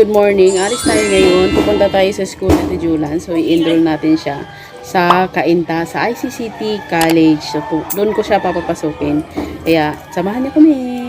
good morning. Alis tayo ngayon. Pupunta tayo sa school ni Julan. So, i-enroll natin siya sa Kainta, sa ICCT College. So, doon ko siya papapasukin. Kaya, samahan niyo kami.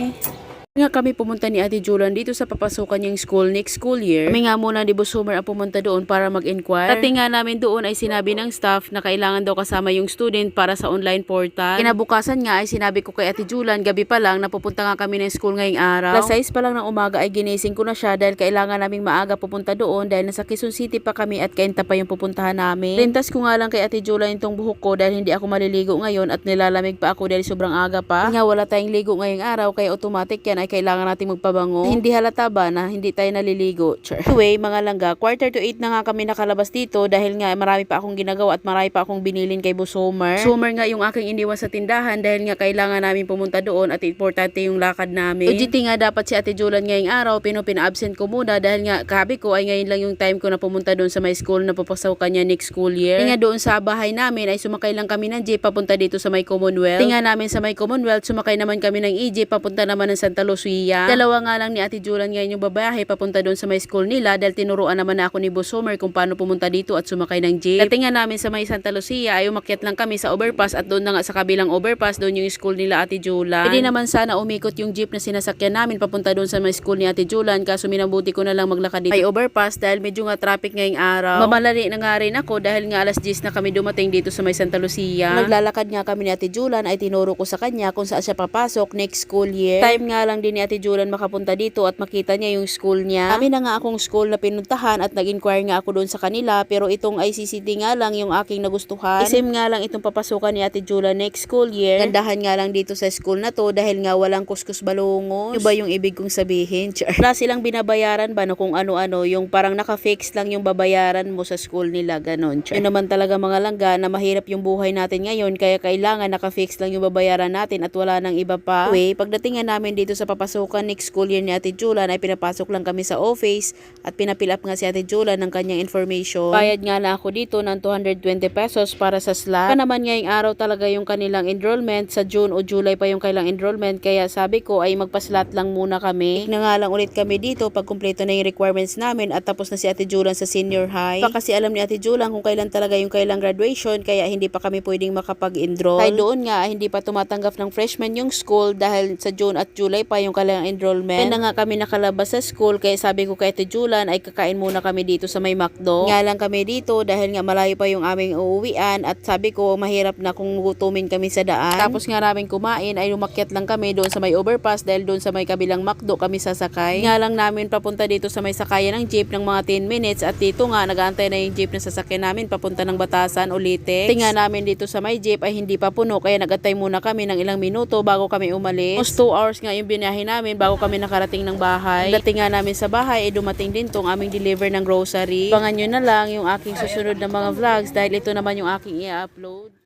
Nga kami pumunta ni Ate Julan dito sa papasukan niyang school next school year. Kami nga muna ni Busumer ang pumunta doon para mag-inquire. Dating nga namin doon ay sinabi ng staff na kailangan daw kasama yung student para sa online portal. Kinabukasan nga ay sinabi ko kay Ate Julan, gabi pa lang, napupunta nga kami ng school ngayong araw. Alas 6 pa lang ng umaga ay ginising ko na siya dahil kailangan naming maaga pupunta doon dahil nasa Quezon City pa kami at kainta pa yung pupuntahan namin. Rintas ko nga lang kay Ate Julan itong buhok ko dahil hindi ako maliligo ngayon at nilalamig pa ako dahil sobrang aga pa. Nga wala tayong ligo ngayong araw kaya automatic yan ay kailangan natin magpabango. Hindi halata ba na hindi tayo naliligo? Sure. Anyway, mga langga, quarter to 8 na nga kami nakalabas dito dahil nga marami pa akong ginagawa at marami pa akong binilin kay Busomer. Sumer nga yung aking iniwan sa tindahan dahil nga kailangan namin pumunta doon at importante yung lakad namin. Legit nga dapat si Ate Julan ngayong araw, pero pina-absent ko muna dahil nga kabi ko ay ngayon lang yung time ko na pumunta doon sa may school na papasaw kanya next school year. Kaya nga doon sa bahay namin ay sumakay lang kami ng jeep papunta dito sa may Commonwealth. Tinga namin sa may Commonwealth, sumakay naman kami ng EJ papunta naman ng Santa Lucia. Dalawa nga lang ni Ate Julan ngayon yung babahe papunta doon sa may school nila dahil tinuruan naman na ako ni Boss Homer kung paano pumunta dito at sumakay ng jeep. Dating nga namin sa may Santa Lucia ay umakyat lang kami sa overpass at doon na nga sa kabilang overpass doon yung school nila Ate Julan. Pwede naman sana umikot yung jeep na sinasakyan namin papunta doon sa may school ni Ate Julan kaso minabuti ko na lang maglakad dito. May overpass dahil medyo nga traffic ngayong araw. Mamalali na nga rin ako dahil nga alas 10 na kami dumating dito sa may Santa Lucia. Naglalakad nga kami ni Ate Julan ay tinuro ko sa kanya kung saan siya papasok next school year. Time nga lang din ni Ate Julan makapunta dito at makita niya yung school niya. Kami na nga akong school na pinuntahan at nag-inquire nga ako doon sa kanila pero itong ICCT nga lang yung aking nagustuhan. Isim nga lang itong papasukan ni Ate Julan next school year. Gandahan nga lang dito sa school na to dahil nga walang kuskus balungos. Yung ba yung ibig kong sabihin? Char. Wala silang binabayaran ba no kung ano-ano yung parang naka-fix lang yung babayaran mo sa school nila ganon. Char. Yun naman talaga mga langga na mahirap yung buhay natin ngayon kaya kailangan naka-fix lang yung babayaran natin at wala nang iba pa. Anyway, pagdating nga namin dito sa papasukan next school year ni Ate Julan ay pinapasok lang kami sa office at pinapil up nga si Ate Julan ng kanyang information. Bayad nga na ako dito ng 220 pesos para sa slot. Pa naman ngayong araw talaga yung kanilang enrollment sa June o July pa yung kailang enrollment kaya sabi ko ay magpa-slot lang muna kami. Na nga lang ulit kami dito pag kumpleto na yung requirements namin at tapos na si Ate Julan sa senior high. Pa kasi alam ni Ate Julan kung kailan talaga yung kailang graduation kaya hindi pa kami pwedeng makapag-enroll. Dahil doon nga hindi pa tumatanggap ng freshman yung school dahil sa June at July pa yung kailang enrollment. Kaya na nga kami nakalabas sa school kaya sabi ko kay Ate Julan ay kakain muna kami dito sa may McDo. Nga lang kami dito dahil nga malayo pa yung aming uuwian at sabi ko mahirap na kung gutumin kami sa daan. Tapos nga namin kumain ay umakyat lang kami doon sa may overpass dahil doon sa may kabilang McDo kami sasakay. Nga lang namin papunta dito sa may sakayan ng jeep ng mga 10 minutes at dito nga nagaantay na yung jeep na sasakyan namin papunta ng Batasan ulitin. Tinga namin dito sa may jeep ay hindi pa puno kaya nagantay muna kami ng ilang minuto bago kami umalis. Almost 2 hours nga yung binahe namin bago kami nakarating ng bahay. Dating nga namin sa bahay ay dumating din tong aming deliver ng grocery. Abangan nyo na lang yung aking susunod na mga vlogs dahil ito naman yung aking i-upload.